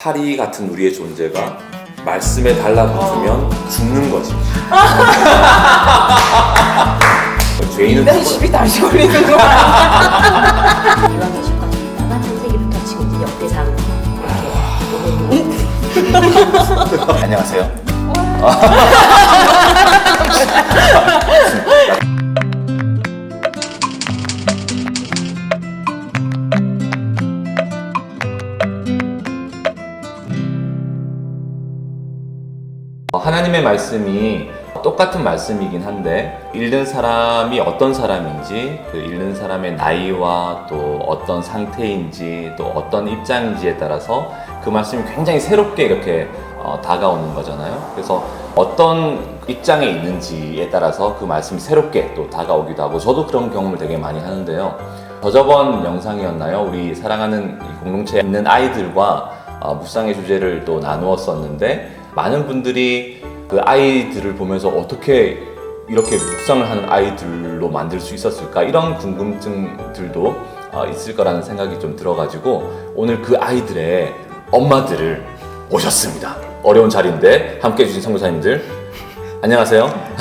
파리 같은 우리의 존재가 말씀에 달라붙으면 죽는 거지. 죄인은 죽어. 인간십이 다시 걸리는 거 아니야? 이와 계실 것입니다만 창세기부터 지금 이제 역대상 이렇게 안녕하세요. 똑같은 말씀이긴 한데 읽는 사람이 어떤 사람인지 그 읽는 사람의 나이와 또 어떤 상태인지 또 어떤 입장인지에 따라서 그 말씀이 굉장히 새롭게 이렇게 어, 다가오는 거잖아요. 그래서 어떤 입장에 있는지에 따라서 그 말씀이 새롭게 또 다가오기도 하고 저도 그런 경험을 되게 많이 하는데요. 저저번 영상이었나요? 우리 사랑하는 이 공동체에 있는 아이들과 어, 묵상의 주제를 또 나누었었는데 많은 분들이 그 아이들을 보면서 어떻게 이렇게 묵상을 하는 아이들로 만들 수 있었을까 이런 궁금증들도 어, 있을 거라는 생각이 좀 들어가지고 오늘 그 아이들의 엄마들을 모셨습니다. 어려운 자리인데 함께 해주신 선교사님들 안녕하세요.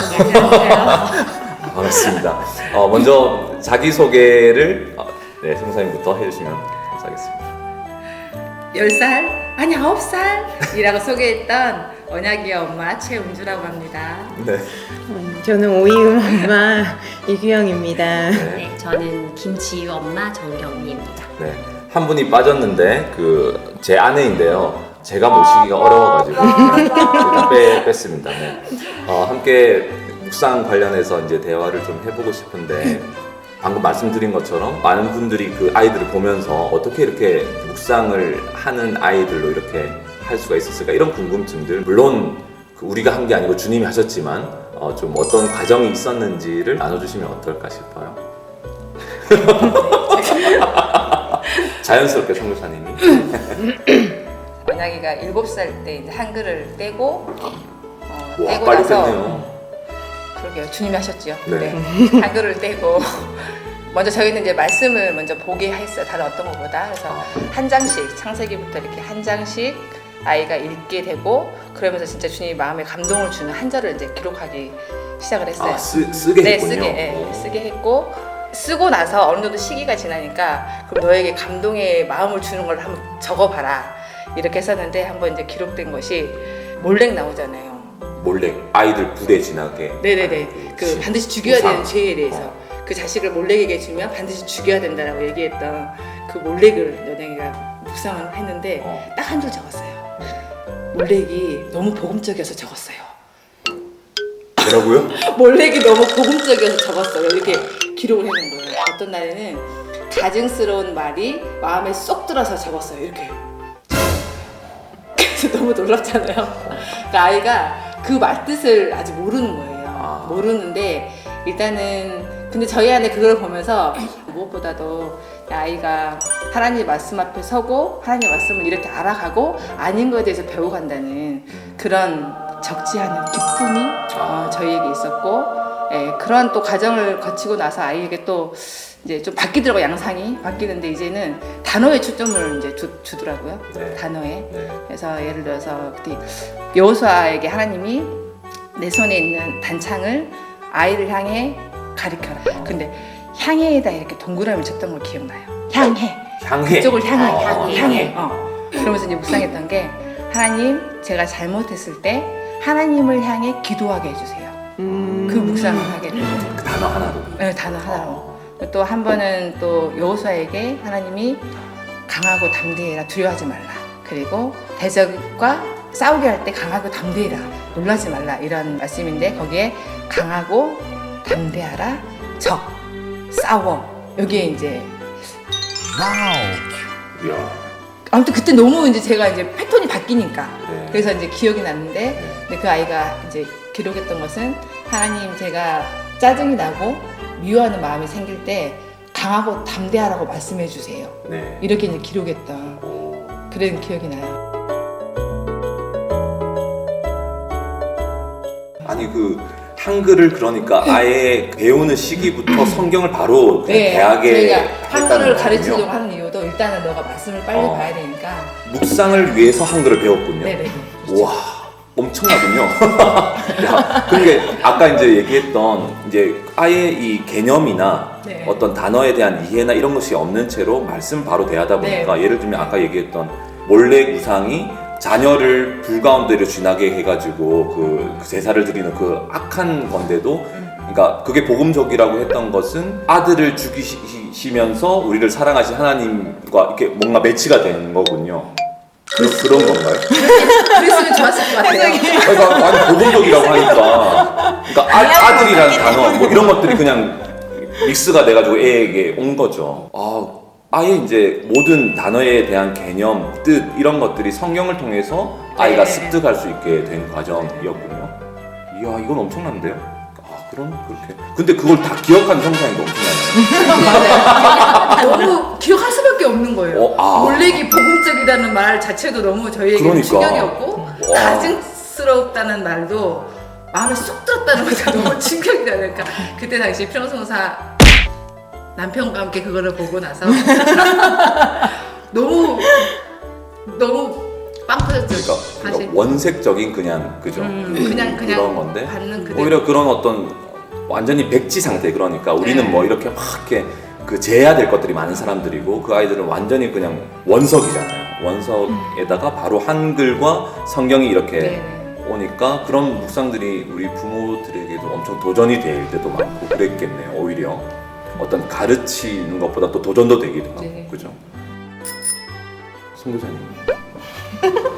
반갑습니다. 어, 먼저 자기 소개를 어, 네 선교사님부터 해주시면 감사하겠습니다. 10살? 아니 9살이라고 소개했던 언약이의 엄마 최은주라고 합니다. 네. 저는 오이음 엄마 이규영입니다. 네. 네, 저는 김지유 엄마 정경미입니다. 네. 한 분이 빠졌는데 그 제 아내인데요. 제가 모시기가 어려워가지고 일단 빼, 뺐습니다. 네. 어, 함께 묵상 관련해서 이제 대화를 좀 해보고 싶은데 방금 말씀드린 것처럼 많은 분들이 그 아이들을 보면서 어떻게 이렇게 묵상을 하는 아이들로 이렇게 할 수가 있었을까 이런 궁금증들 물론 그 우리가 한 게 아니고 주님이 하셨지만 어, 좀 어떤 과정이 있었는지를 나눠주시면 어떨까 싶어요. 자연스럽게 성교사님이 언약이가 7살 때 이제 한글을 떼고 어, 와 떼고 빨리 나서 뺐네요. 그러게요. 주님이 하셨죠. 네. 네. 한글을 떼고 먼저 저희는 이제 말씀을 먼저 보게 했어요. 다른 어떤 것보다. 그래서 아. 한 장씩 창세기부터 이렇게 한 장씩 아이가 읽게 되고 그러면서 진짜 주님이 마음에 감동을 주는 한 절을 이제 기록하기 시작을 했어요. 아 쓰, 쓰게 네, 했군요. 쓰게, 예, 오. 쓰게 했고 쓰고 나서 어느 정도 시기가 지나니까 그럼 너에게 감동의 마음을 주는 걸 한번 적어봐라 이렇게 했었는데 한번 이제 기록된 것이 몰렉 나오잖아요. 몰래 아이들 부대 지나게. 네네네. 그 시- 반드시 죽여야 우상. 되는 죄에 대해서 어. 그 자식을 몰렉에게 주면 반드시 죽여야 된다라고 얘기했던 그 몰렉을 연행이가 묵상을 했는데 어. 딱한 줄 적었어요. 몰렉이 너무 복음적이어서 적었어요. 뭐라고요? 몰렉이 너무 복음적이어서 적었어요. 이렇게 기록을 해놓은 거예요. 어떤 날에는 가증스러운 말이 마음에 쏙 들어서 적었어요. 이렇게. 그래서 너무 놀랍잖아요. 그러니까 아이가 그 말뜻을 아직 모르는 거예요. 아. 모르는데 일단은 근데 저희 안에 그걸 보면서 무엇보다도 아이가 하나님 말씀 앞에 서고 하나님 말씀을 이렇게 알아가고 아닌 거에 대해서 배워간다는 그런 적지 않은 기쁨이 어, 저희에게 있었고 예, 그런 또 과정을 거치고 나서 아이에게 또 이제 좀 바뀌더라고 요 양상이 바뀌는데 이제는 단어에 초점을 이제 주, 주더라고요 네. 단어에 네. 그래서 예를 들어서 그때 여호수아에게 하나님이 내 손에 있는 단창을 아이를 향해 가리켜라. 근데 향해에다 이렇게 동그라미 쳤던 걸 기억나요. 향해. 향해. 그쪽을 향해. 어. 향해. 향해. 어. 그러면서 이제 묵상했던 게 하나님 제가 잘못했을 때 하나님을 향해 기도하게 해주세요. 음. 그 묵상을 하게 돼요. 그 단어 하나로. 네, 단어 하나로. 또 한 번은 또 여호수아에게 하나님이 강하고 담대해라 두려워하지 말라. 그리고 대적과 싸우게 할 때 강하고 담대해라 놀라지 말라 이런 말씀인데 거기에 강하고 담대하라 적 싸워 여기에 이제 이야. 아무튼 그때 너무 이제 제가 이제 패턴이 바뀌니까 네. 그래서 이제 기억이 났는데 네. 근데 그 아이가 이제 기록했던 것은 하나님 제가 짜증이 나고 미워하는 마음이 생길 때 강하고 담대하라고 말씀해 주세요. 네. 이렇게 이제 기록했던 오. 그런 기억이 나요. 아니 그 한글을 그러니까 아예 배우는 시기부터 성경을 바로 그냥 네, 대학에 저희가 했다는 한글을 거군요. 가르치려고 하는 이유도 일단은 너가 말씀을 빨리 어. 봐야 되니까. 묵상을 위해서 한글을 배웠군요. 네네. 와 엄청나군요. 야, 근데 아까 이제 얘기했던 이제 아예 이 개념이나 네. 어떤 단어에 대한 이해나 이런 것이 없는 채로 말씀 바로 대하다 보니까 네. 예를 들면 아까 얘기했던 몰래 구상이 자녀를 불가운데로 쥐나게 해가지고 그, 그 제사를 드리는 그 악한 건데도 그러니까 그게 복음적이라고 했던 것은 아들을 죽이시면서 우리를 사랑하신 하나님과 이렇게 뭔가 매치가 되는 거군요. 그, 그런 건가요? 그랬으면 좋았을 것 같아요. 그러니까 아니 복음적이라고 하니까 그러니까 아, 아들이라는 단어 뭐 이런 것들이 그냥 믹스가 돼가지고 애에게 온 거죠. 아 아예 이제 모든 단어에 대한 개념, 뜻 이런 것들이 성경을 통해서 아이가 네. 습득할 수 있게 된 과정이었군요. 이야 이건 엄청난데요. 아 그럼 그렇게 근데 그걸 다 기억하는 성장이 엄청나네요. 너무 기억할 수밖에 없는 거예요. 어, 아. 몰래기 복음적이라는 말 자체도 너무 저희에게 그러니까. 충격이었고 와. 가증스럽다는 말도 마음에 쏙 들었다는 것도 너무 충격이다. 그러니까 그때 당시 평성사 남편과 함께 그거를 보고 나서 너무 너무 빵 터졌죠. 그러니까, 사실. 그러니까 원색적인 그냥 그죠 음, 그냥 그냥 그런 건데 받는 그대로. 오히려 그런 어떤 완전히 백지 상태 그러니까 우리는 네. 뭐 이렇게 막 이렇게 그 재야 될 것들이 많은 사람들이고 그 아이들은 완전히 그냥 원석이잖아요. 원석에다가 바로 한글과 성경이 이렇게 네. 오니까 그런 묵상들이 우리 부모들에게도 엄청 도전이 될 때도 많고 그랬겠네요. 오히려 어떤 가르치는 것보다 또 도전도 되기도 하고 네. 그죠? 송 교사님.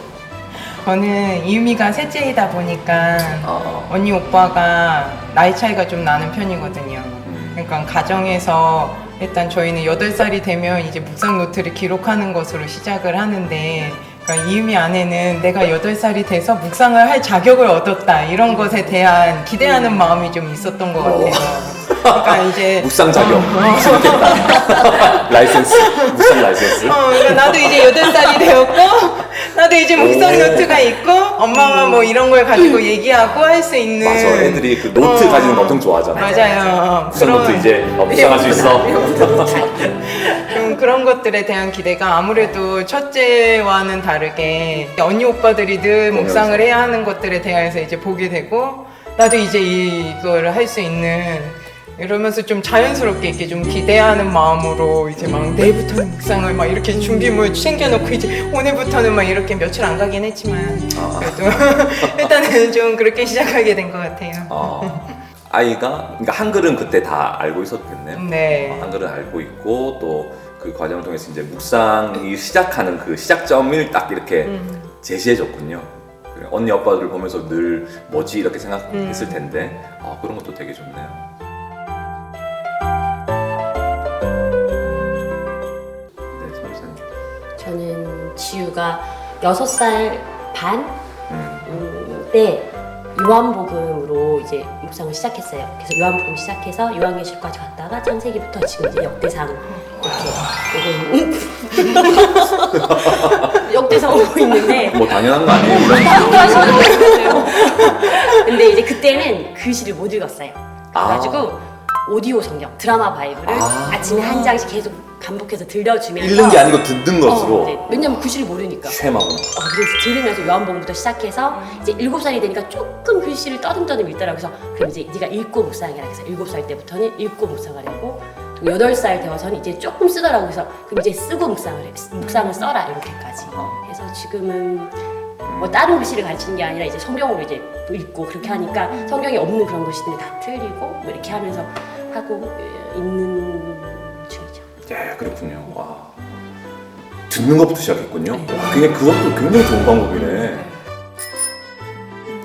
저는 이유미가 셋째이다 보니까 아, 언니 오빠가 나이 차이가 좀 나는 편이거든요. 음. 그러니까 가정에서 일단 저희는 8살이 되면 이제 묵상 노트를 기록하는 것으로 시작을 하는데 그러니까 이유미 안에는 내가 8살이 돼서 묵상을 할 자격을 얻었다 이런 것에 대한 기대하는 마음이 좀 있었던 것 같아요. 그러니까 이제 묵상 자격 어, 있겠다. 라이센스 묵상 라이센스. 어, 그러니까 나도 이제 8살이 되었고, 나도 이제 묵상 오. 노트가 있고, 엄마가 뭐 이런 걸 가지고 얘기하고 할 수 있는. 맞아 애들이 그 노트 어. 가지는 거 엄청 좋아하잖아. 맞아요. 묵상 노트 이제 어, 묵상할 수 있어. 좀 그런 것들에 대한 기대가 아무래도 첫째와는 다르게 언니 오빠들이 늘. 묵상을 해야 하는 것들에 대해서 이제 보게 되고, 나도 이제 이걸 할 수 있는 이러면서 좀 자연스럽게 이렇게 좀 기대하는 마음으로 이제 막 내일부터는 묵상을 막 이렇게 준비물 챙겨놓고 이제 오늘부터는 막 이렇게 며칠 안 가긴 했지만 아. 그래도 일단은 좀 그렇게 시작하게 된 것 같아요. 어, 아이가 그러니까 한글은 그때 다 알고 있었겠네요. 네. 어, 한글은 알고 있고 또 그 과정을 통해서 이제 묵상이 시작하는 그 시작점을 딱 이렇게 음. 제시해줬군요. 그래, 언니 오빠들을 보면서 늘 뭐지 이렇게 생각했을 음. 텐데 아, 그런 것도 되게 좋네요. 지우가 6살 반 음. 음, 때 요한복음으로 이제 묵상을 시작했어요. 그래서 요한복음 시작해서 요한계시록까지 갔다가 창세기부터 지금 이제 역대상 이렇게 오고 역대상 오고 있는데 뭐 당연한 거 아니에요? 이런. 근데 이제 그때는 글씨를 못 읽었어요. 그래가지고 오디오 성경 드라마 바이블을 아. 아. 침에한 장씩 계속 반복해서 들려주면서 읽는 게 아니고 듣는 것으로 어, 네. 왜냐면 글씨를 모르니까. 쉐마구나. 어, 그래서 들으면서 요한복음부터 시작해서 이제 일곱 살이 되니까 조금 글씨를 떠듬떠듬 읽더라고 그래서 그럼 이제 네가 읽고 묵상해라 그래서 일곱 살 때부터는 읽고 묵상하려고 그리고 여덟 살 되어서는 이제 조금 쓰더라고 그래서 그럼 이제 쓰고 묵상을 해 묵상을 써라 이렇게까지 어. 해서 지금은 뭐 다른 글씨를 가르치는 게 아니라 이제 성경으로 이제 읽고 그렇게 하니까 성경에 없는 그런 글씨들을 다 틀리고 뭐 이렇게 하면서 하고 있는 중이죠. 네, 그렇군요. 와. 듣는 것부터 시작했군요. 와, 그냥 그것도 굉장히 좋은 방법이네.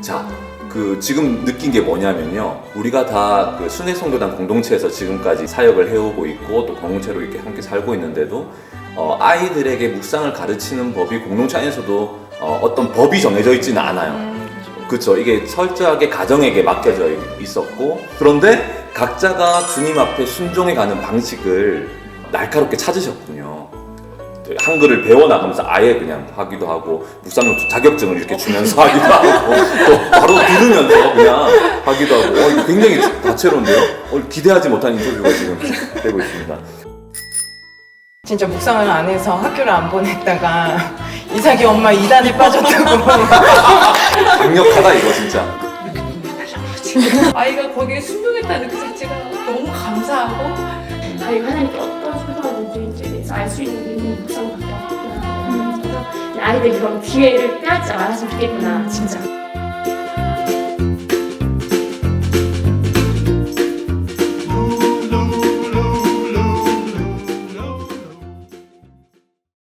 자, 그 지금 느낀 게 뭐냐면요. 우리가 다 그 순회성교단 공동체에서 지금까지 사역을 해오고 있고 또 공동체로 이렇게 함께 살고 있는데도 어, 아이들에게 묵상을 가르치는 법이 공동체 안에서도 어, 어떤 법이 정해져 있지는 않아요. 그렇죠. 이게 철저하게 가정에게 맡겨져 있었고 그런데 각자가 주님 앞에 순종해 가는 방식을 날카롭게 찾으셨군요. 한글을 배워 나가면서 아예 그냥 하기도 하고 묵상노트 자격증을 이렇게 주면서 하기도 하고 또 바로 들으면서 그냥 하기도 하고 어, 굉장히 다채로운데요. 어, 기대하지 못한 인터뷰가 지금 되고 있습니다. 진짜 묵상을 안 해서 학교를 안 보냈다가 이삭이 엄마 이단에 빠졌다고 강력하다 이거 진짜. 아이가 거기에 순종했다는 그 자체가 너무 감사하고 아이가 하나님께 어떤 소중한 존재인지에 대해서 알수 있는 게 묵상밖에. 그래서 아이들 그런 기회를 빼앗지 않았으면 좋겠구나, 진짜.